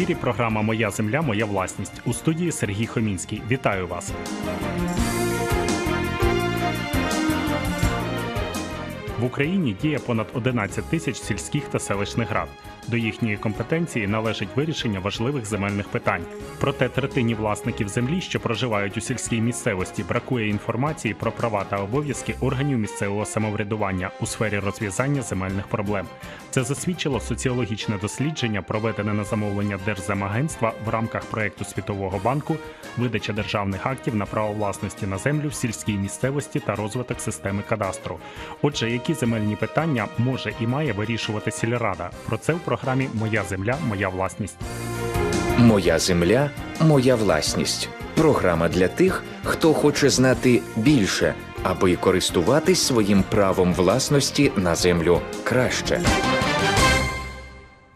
ефірі програма Моя земля, моя власність у студії Сергій Хомінський. Вітаю вас. В Україні діє понад 11 тисяч сільських та селищних рад. До їхньої компетенції належить вирішення важливих земельних питань. Проте третині власників землі, що проживають у сільській місцевості, бракує інформації про права та обов'язки органів місцевого самоврядування у сфері розв'язання земельних проблем. Це засвідчило соціологічне дослідження, проведене на замовлення Держземагентства в рамках проекту Світового банку видача державних актів на право власності на землю в сільській місцевості та розвиток системи кадастру. Отже, які земельні питання може і має вирішувати сільрада? Про це в програмі Моя земля, моя власність. Моя земля, моя власність. Програма для тих, хто хоче знати більше, аби користуватись своїм правом власності на землю краще.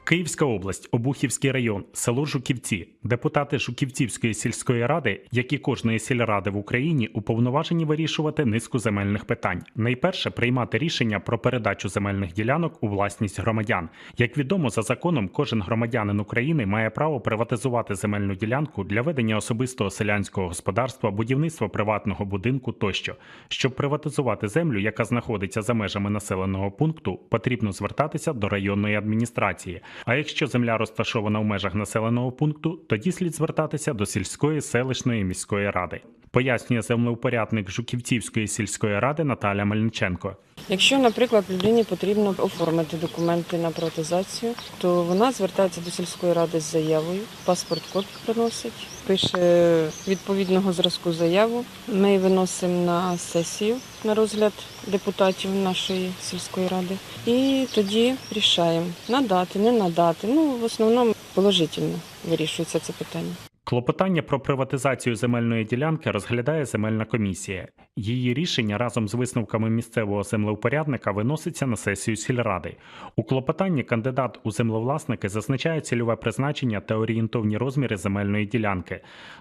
Київська область, Обухівський район, село Жуківці. Депутати Жуківцівської сільської ради, як і кожної сільради в Україні, уповноважені вирішувати низку земельних питань. Найперше приймати рішення про передачу земельних ділянок у власність громадян. Як відомо, за законом, кожен громадянин України має право приватизувати земельну ділянку для ведення особистого селянського господарства, будівництва приватного будинку тощо. Щоб приватизувати землю, яка знаходиться за межами населеного пункту, потрібно звертатися до районної адміністрації. А якщо земля розташована в межах населеного пункту, тоді слід звертатися до сільської, селищної міської ради. Пояснює землеупорядник Жуківцівської сільської ради Наталя Мельниченко. Якщо, наприклад, людині потрібно оформити документи на приватизацію, то вона звертається до сільської ради з заявою, паспорт код приносить, пише відповідного зразку заяву. Ми її виносимо на сесію на розгляд депутатів нашої сільської ради. І тоді рішаємо надати, не надати. Ну, в основному положительно вирішується це питання. Клопотання про приватизацію земельної ділянки розглядає земельна комісія. Її рішення разом з висновками місцевого землеупорядника виноситься на сесію сільради. У клопотанні кандидат у землевласники зазначає цільове призначення та орієнтовні розміри земельної ділянки.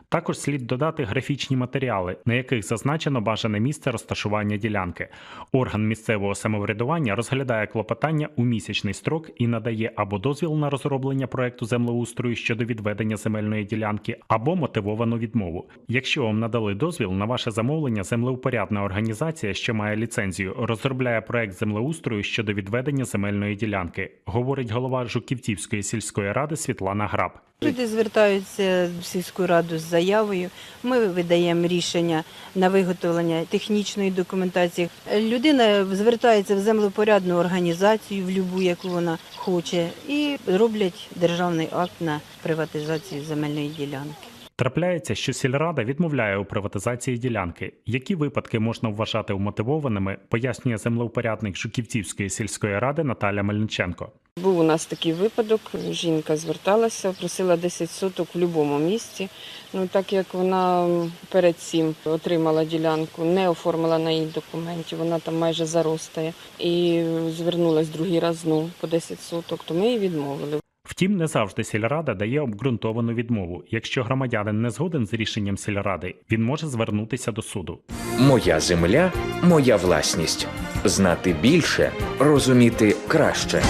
Також слід додати графічні матеріали, на яких зазначено бажане місце розташування ділянки. Орган місцевого самоврядування розглядає клопотання у місячний строк і надає або дозвіл на розроблення проекту землеустрою щодо відведення земельної ділянки, або мотивовану відмову. Якщо вам надали дозвіл на ваше замовлення, землеупорядна організація, що має ліцензію, розробляє проект землеустрою щодо відведення земельної ділянки, говорить голова Жуківтівської сільської ради Світлана Граб. Люди звертаються в сільську раду з заявою. Ми видаємо рішення на виготовлення технічної документації. Людина звертається в землепорядну організацію, в любу, яку вона хоче, і роблять державний акт на приватизацію земельної ділянки. Трапляється, що сільрада відмовляє у приватизації ділянки. Які випадки можна вважати вмотивованими, пояснює землеупорядник Жуківцівської сільської ради Наталя Мельниченко. Був у нас такий випадок. Жінка зверталася, просила 10 соток в будь-якому місці. Ну так як вона перед цим отримала ділянку, не оформила на її документів, вона там майже заростає і звернулась другий раз знову по 10 соток, то ми їй відмовили. Втім, не завжди сільрада дає обґрунтовану відмову. Якщо громадянин не згоден з рішенням сільради, він може звернутися до суду. Моя земля, моя власність. Знати більше, розуміти краще.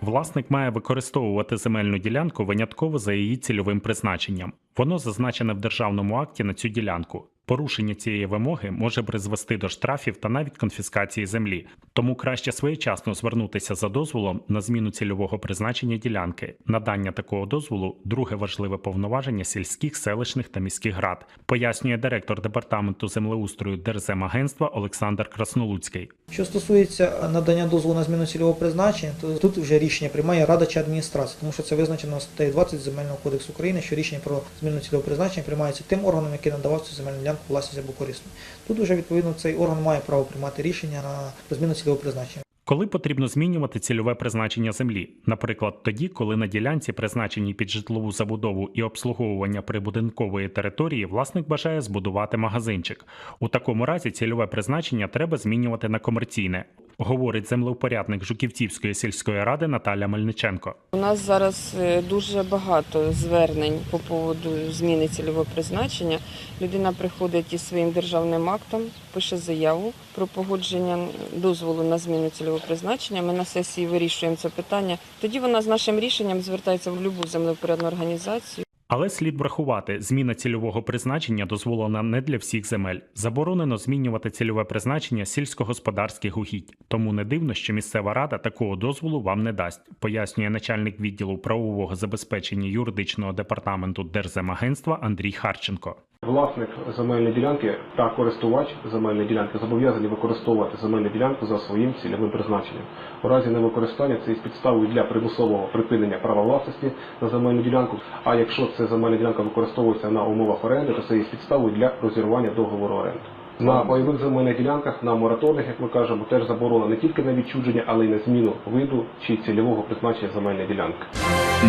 Власник має використовувати земельну ділянку винятково за її цільовим призначенням. Воно зазначене в державному акті на цю ділянку. Порушення цієї вимоги може призвести до штрафів та навіть конфіскації землі, тому краще своєчасно звернутися за дозволом на зміну цільового призначення ділянки. Надання такого дозволу друге важливе повноваження сільських, селищних та міських рад, пояснює директор департаменту землеустрою Держземагентства Олександр Краснолуцький. Що стосується надання дозволу на зміну цільового призначення, то тут вже рішення приймає Рада чи адміністрація, тому що це визначено статтею 20 Земельного кодексу України, що рішення про зміну цільового призначення приймається тим органом, який надавав цю земельну ділянку власність або корисно. Тут вже відповідно цей орган має право приймати рішення на зміну цільового призначення. Коли потрібно змінювати цільове призначення землі, наприклад, тоді, коли на ділянці, призначеній під житлову забудову і обслуговування прибудинкової території, власник бажає збудувати магазинчик. У такому разі цільове призначення треба змінювати на комерційне. Говорить землевпорядник Жуківцівської сільської ради Наталя Мельниченко. У нас зараз е, дуже багато звернень по поводу зміни цільового призначення. Людина приходить із своїм державним актом, пише заяву про погодження дозволу на зміну цільового призначення. Ми на сесії вирішуємо це питання. Тоді вона з нашим рішенням звертається в будь-яку землевпорядну організацію. Але слід врахувати, зміна цільового призначення дозволена не для всіх земель. Заборонено змінювати цільове призначення сільськогосподарських угідь. Тому не дивно, що місцева рада такого дозволу вам не дасть, пояснює начальник відділу правового забезпечення юридичного департаменту Держземагентства Андрій Харченко. Власник земельної ділянки та користувач земельної ділянки зобов'язані використовувати земельну ділянку за своїм цільовим призначенням. У разі невикористання це є підставою для примусового припинення права власності на земельну ділянку. А якщо ця земельна ділянка використовується на умовах оренди, то це є підставою для розірвання договору оренди. На пайових земельних ділянках, на мораторних, як ми кажемо, теж заборонено не тільки на відчуження, але й на зміну виду чи цільового призначення земельної ділянки.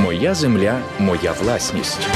Моя земля, моя власність.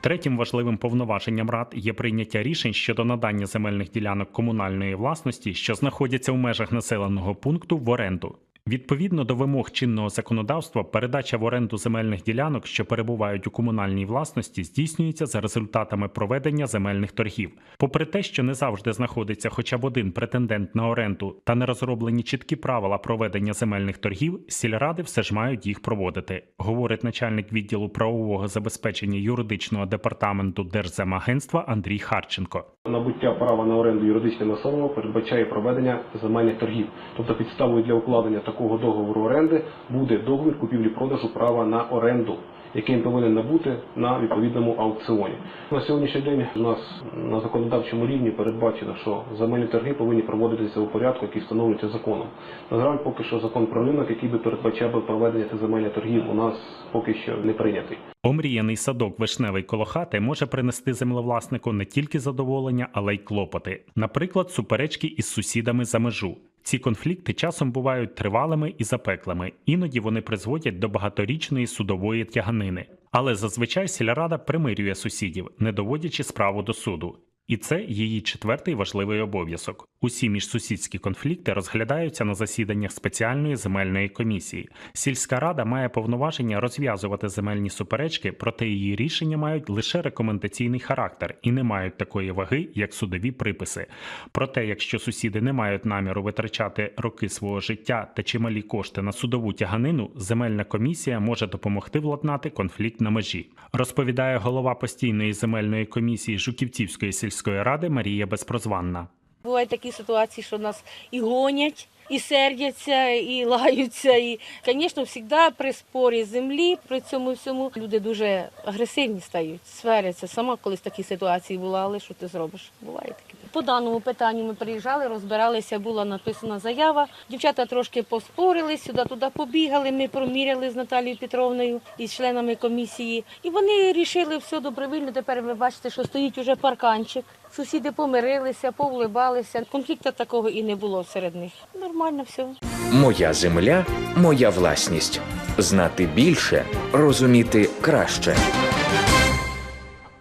Третім важливим повноваженням рад є прийняття рішень щодо надання земельних ділянок комунальної власності, що знаходяться в межах населеного пункту в оренду. Відповідно до вимог чинного законодавства, передача в оренду земельних ділянок, що перебувають у комунальній власності, здійснюється за результатами проведення земельних торгів. Попри те, що не завжди знаходиться хоча б один претендент на оренду та не розроблені чіткі правила проведення земельних торгів, сільради все ж мають їх проводити, говорить начальник відділу правового забезпечення юридичного департаменту Держземагентства Андрій Харченко. Набуття права на оренду юридичним особам передбачає проведення земельних торгів. Тобто підставою для укладення такого договору оренди буде договір купівлі-продажу права на оренду, який повинен набути на відповідному аукціоні. На сьогоднішній день у нас на законодавчому рівні передбачено, що земельні торги повинні проводитися у порядку, який встановлюється законом. На жаль, поки що закон про ринок, який би передбачав би проведення цих земельних торгів, у нас поки що не прийнятий. Омріяний садок вишневий коло хати може принести землевласнику не тільки задоволення, але й клопоти. Наприклад, суперечки із сусідами за межу. Ці конфлікти часом бувають тривалими і запеклими, іноді вони призводять до багаторічної судової тяганини. Але зазвичай сільрада примирює сусідів, не доводячи справу до суду. І це її четвертий важливий обов'язок. Усі міжсусідські конфлікти розглядаються на засіданнях спеціальної земельної комісії. Сільська рада має повноваження розв'язувати земельні суперечки, проте її рішення мають лише рекомендаційний характер і не мають такої ваги, як судові приписи. Проте, якщо сусіди не мають наміру витрачати роки свого життя та чималі кошти на судову тяганину, земельна комісія може допомогти владнати конфлікт на межі. Розповідає голова постійної земельної комісії Жуківцівської сільської ради Марія Безпрозванна. Бувають такі ситуації, що нас і гонять, і сердяться, і лаються. І, звісно, завжди при спорі землі, при цьому всьому люди дуже агресивні стають, сваряться. Сама колись такі ситуації була, але що ти зробиш? Буває таке. По даному питанню ми приїжджали, розбиралися, була написана заява. Дівчата трошки поспорили, сюди-туди побігали. Ми проміряли з Наталією Петровною і з членами комісії. І вони вирішили все добровільно. Тепер ви бачите, що стоїть уже парканчик. Сусіди помирилися, повлибалися. Конфлікту такого і не було серед них. Нормально все. Моя земля, моя власність. Знати більше, розуміти краще.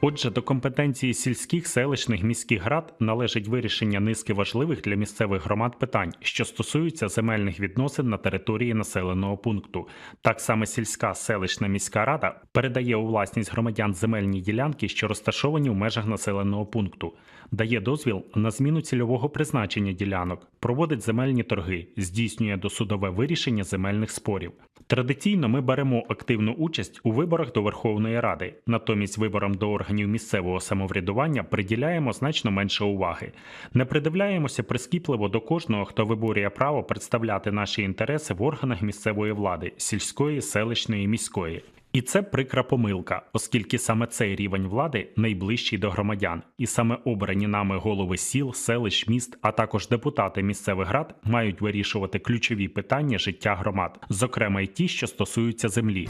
Отже, до компетенції сільських, селищних, міських рад належить вирішення низки важливих для місцевих громад питань, що стосуються земельних відносин на території населеного пункту. Так само сільська, селищна міська рада передає у власність громадян земельні ділянки, що розташовані в межах населеного пункту, дає дозвіл на зміну цільового призначення ділянок, проводить земельні торги, здійснює досудове вирішення земельних спорів. Традиційно ми беремо активну участь у виборах до Верховної Ради, натомість виборам до органів місцевого самоврядування приділяємо значно менше уваги. Не придивляємося прискіпливо до кожного, хто виборює право представляти наші інтереси в органах місцевої влади, сільської, селищної, міської. І це прикра помилка, оскільки саме цей рівень влади найближчий до громадян, і саме обрані нами голови сіл, селищ, міст, а також депутати місцевих рад мають вирішувати ключові питання життя громад, зокрема й ті, що стосуються землі.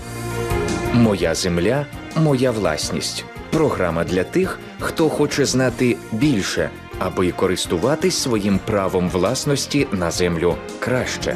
Моя земля, моя власність. Програма для тих, хто хоче знати більше, аби користуватись своїм правом власності на землю краще.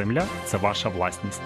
земля це ваша власність.